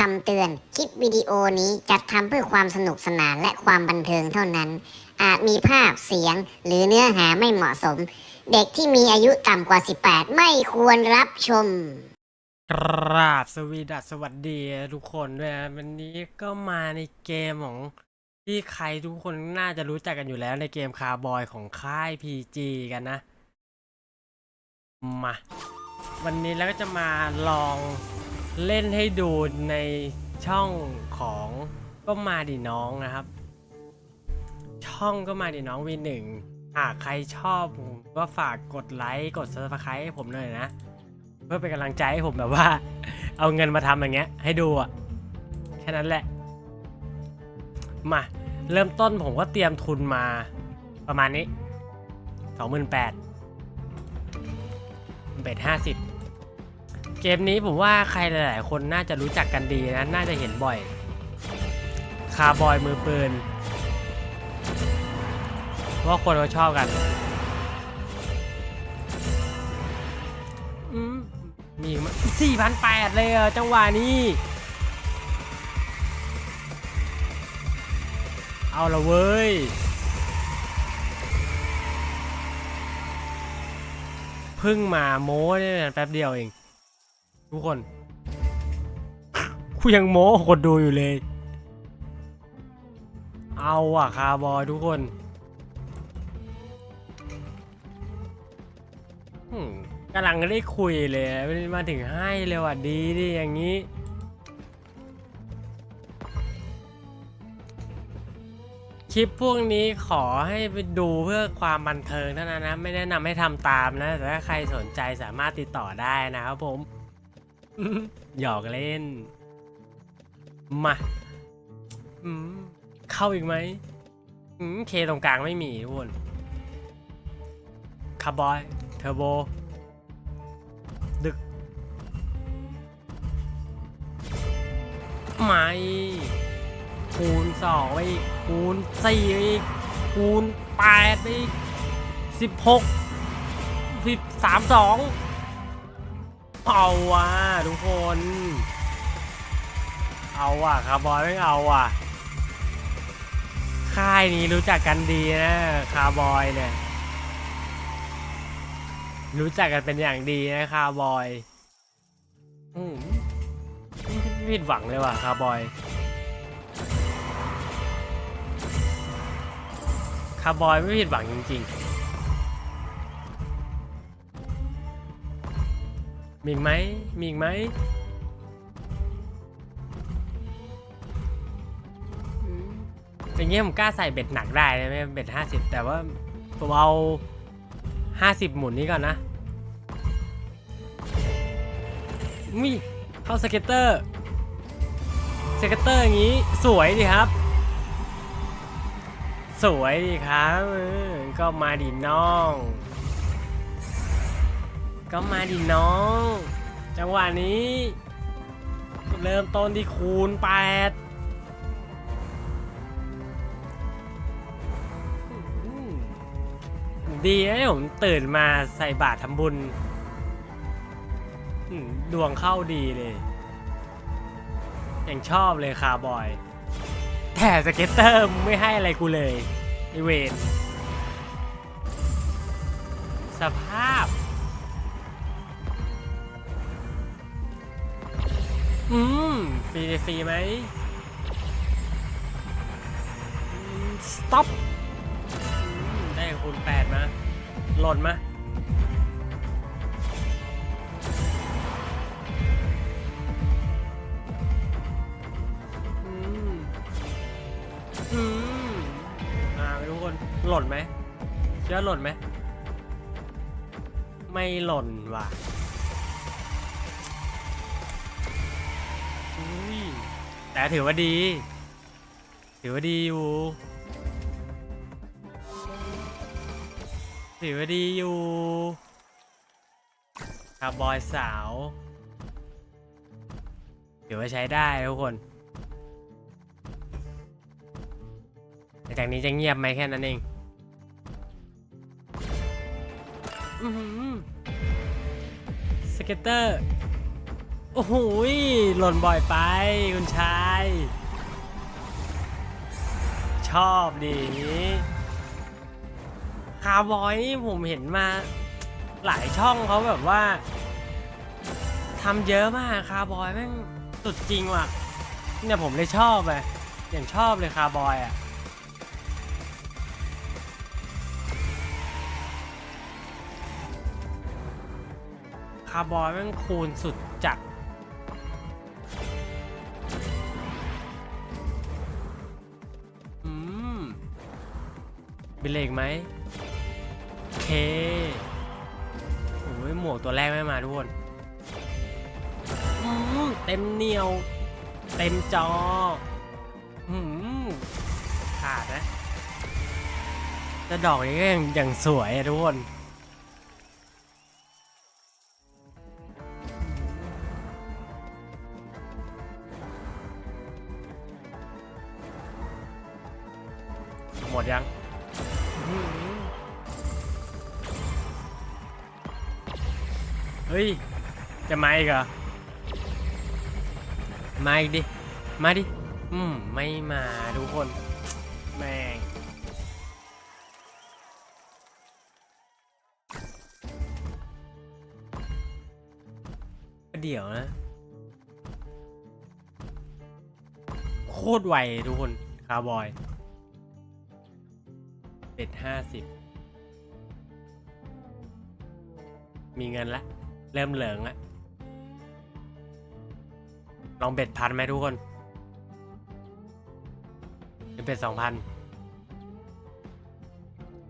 คำเตือน คลิปวิดีโอนี้จัดทำเพื่อความสนุกสนานและความบันเทิงเท่านั้น อาจมีภาพเสียงหรือเนื้อหาไม่เหมาะสม เด็กที่มีอายุต่ำกว่า 18 ไม่ควรรับชม กราบสวีดัสสวัสดีทุกคนด้วยนะวันนี้ก็มาในเกมของ ที่ใครทุกคนน่าจะรู้จักกันอยู่แล้วในเกมคาร์บอยของค่าย PG กันนะ มา วันนี้แล้วก็จะมาลอง เล่นให้ดูในช่องของก็มาดิน้องนะครับ ช่องก็มาดิน้องวีหนึ่งหากใครชอบก็ฝากกดไลค์กด subscribe ให้ผมหน่อยนะ เพื่อเป็นกำลังใจให้ผมแบบว่า เอาเงินมาทำอย่างเงี้ย ให้ดูอะแค่นั้นแหละ มาเริ่มต้นผมก็เตรียมทุนมาประมาณนี้สองหมื่นแปดเบ็ดห้าสิบ เกมนี้ผมว่าใครหลาย ๆ คนน่าจะรู้จักกันดีนะ น่าจะเห็นบ่อย คาร์บอยมือปืนเพราะว่าคนเขาชอบกัน มีสี่พันแปดเลยจังหวะนี้ เอาละเว้ย พึ่งมาโม้เนี่ยแป๊บเดียวเอง ทุกคนกูยังโม้คนดูอยู่เลย เอาอะคาร์บอยทุกคนกำลังได้คุยเลยมาถึงให้เลยว่ะดีดิอย่างนี้คลิปพวกนี้ขอให้ไปดูเพื่อความบันเทิงเท่านั้นนะ ไม่แนะนำให้ทำตามนะ แต่ถ้าใครสนใจสามารถติดต่อได้นะครับผม หยอกเล่น มาอืมเข้าอีกไหมอืมเคตรงกลางไม่มีทุกคนคาร์บอย เทอร์โบ ดึก ไม่ คูณสองไปอีก คูณสี่ไปอีก คูณแปดไปอีกสิบหกสิบสามสอง เอาว่ะทุกคน เอาว่ะคาร์บอยไม่เอาว่ะ ค่ายนี้รู้จักกันดีนะคาร์บอยเนี่ย รู้จักกันเป็นอย่างดีนะคาร์บอยอืมไม่ผิดหวังเลยว่ะคาร์บอยคาร์บอยไม่ผิดหวังจริง ๆ มีอีกไหมมีอีกไหมอย่างเงี้ยผมกล้าใส่เบ็ดหนักได้นะไม่เบ็ดห้าสิบแต่ว่าผมเอาห้าสิบหมุนนี้ก่อนนะมีเข้าสเก็ตเตอร์สเก็ตเตอร์อย่างนี้สวยดีครับ สวยดีครับก็มาดิน้อง ก็มาดิน้อง จังหวะนี้ เริ่มต้นที่คูณแปดดีนะผมตื่นมาใส่บาตรทำบุญ ดวงเข้าดีเลยอย่างชอบเลยคาร์บอย แต่สเก็ตเตอร์ไม่ให้อะไรกูเลยไอเวนสภาพ อืมฟรีฟรีไหมสต็อปได้คูณแปดมาหล่นมาอืมอืมอ่าทุกคนหล่นไหมเชื่อหล่นไหม ไม่หล่นว่ะ อุ้ยแต่ถือว่าดี ถือว่าดีอยู่ ถือว่าดีอยู่คาร์บอยสาว ถือว่าใช้ได้ทุกคนแต่จากนี้จะเงียบไหมแค่นั้นเองสเก็ตเตอร์ อ้โหหล่นบ่อยไปคุณชาย ชอบดีคาร์บอยนี่ผมเห็นมาหลายช่องเขาแบบว่าทำเยอะมากคาร์บอยแม่งสุดจริงว่ะเนี่ยผมเลยชอบไปอย่างชอบเลยคาร์บอยอะคาร์บอยแม่งคูณสุดจัด บินเลกไหมเคโอ้ยหมวกตัวแรกไม่มาทุกคนเต็มเหนียว เต็มจออืมขาดนะแต่ดอกนี้ก็ยังยังสวยอะทุกคนหมดยัง เฮ้ย จะมาอีกเหรอ มาอีกดิ มาดิ อืม ไม่มาทุกคน แม่งเดี๋ยวนะ โคตรไวทุกคน คาร์บอย เป็ดห้าสิบมีเงินละ เริ่มเหลืองละ ลองเบ็ดพันไหมทุกคนหรือเบ็ดสองพัน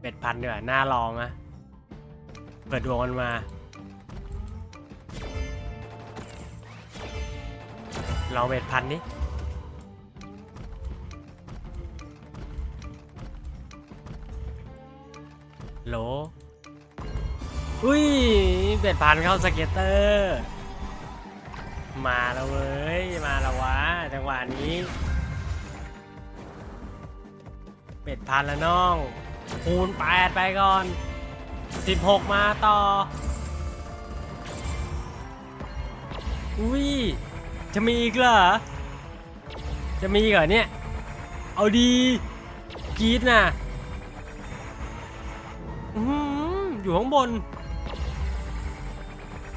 เบ็ดพันเดี๋ยวาน่าลองนะเปิดดวงกันมา ลองเบ็ดพันนี้ โหลอุ้ยเบ็ดพันเข้าสเก็ตเตอร์ มาแล้วเว้ย มาแล้ววะจังหวะนี้ เบ็ดพันแล้วน้อง คูณแปดไปก่อนสิบหกมาต่อ อุ้ย จะมีอีกเหรอ จะมีอีกเหรอเนี่ย เอาดีกรีดน่ะ ออยู่ข้างบน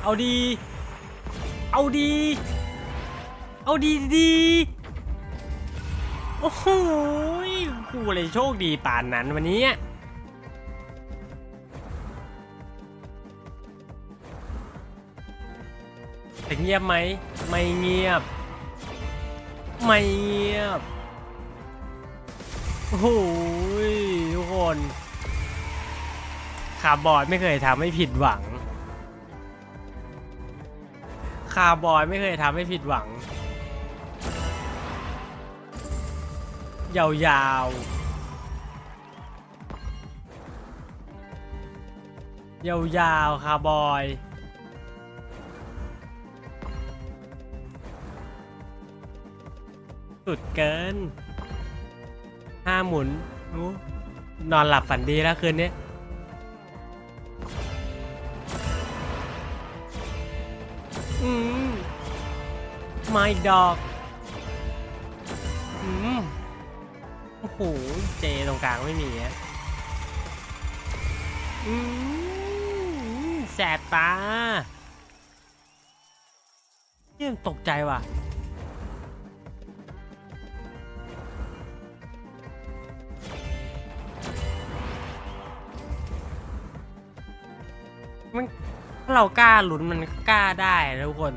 เอาดี เอาดี เอาดีดีโอ้โหกูเลยโชคดีป่านนั้นวันนี้แต่เงียบไหม ไม่เงียบ ไม่เงียบ โอ้โหทุกคน คาร์บอยไม่เคยทำให้ผิดหวัง คาร์บอยไม่เคยทำให้ผิดหวัง ยาวๆ ยาวๆ คาร์บอยสุดเกินห้าหมุนนอนหลับฝันดีแล้วคืนนี้ อืมมาอีกดอก อืม โอ้โห เจตรงกลางไม่มีอะอืม แสบตาเยี่ยมตกใจว่ะ มัน ถ้าเรากล้าลุ้นมันก็กล้าได้นะทุกคน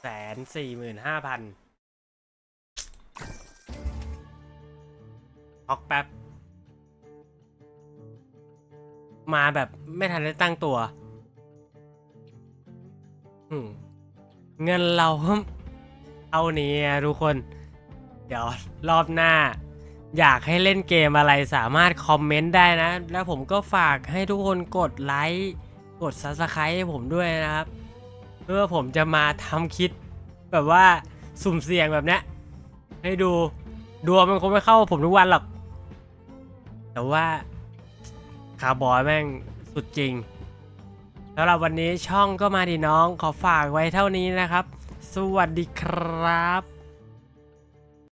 แสนสี่หมื่นห้าพันฮอกแป๊บ มาแบบไม่ทันได้ตั้งตัว เงินเราเท่านี้ทุกคน เดี๋ยวรอบหน้า อยากให้เล่นเกมอะไรสามารถคอมเมนต์ได้นะ แล้วผมก็ฝากให้ทุกคนกดไลค์ กด Subscribe ให้ผมด้วยนะครับ เพื่อผมจะมาทำคลิปแบบว่าสุ่มเสี่ยงแบบเนี้ยให้ดูดวงมันคงไม่เข้าผมทุกวันหรอก แต่ว่าคาร์บอยแม่งสุดจริงสำหรับวันนี้ช่องก็มาดีน้องขอฝากไว้เท่านี้นะครับ สวัสดีครับ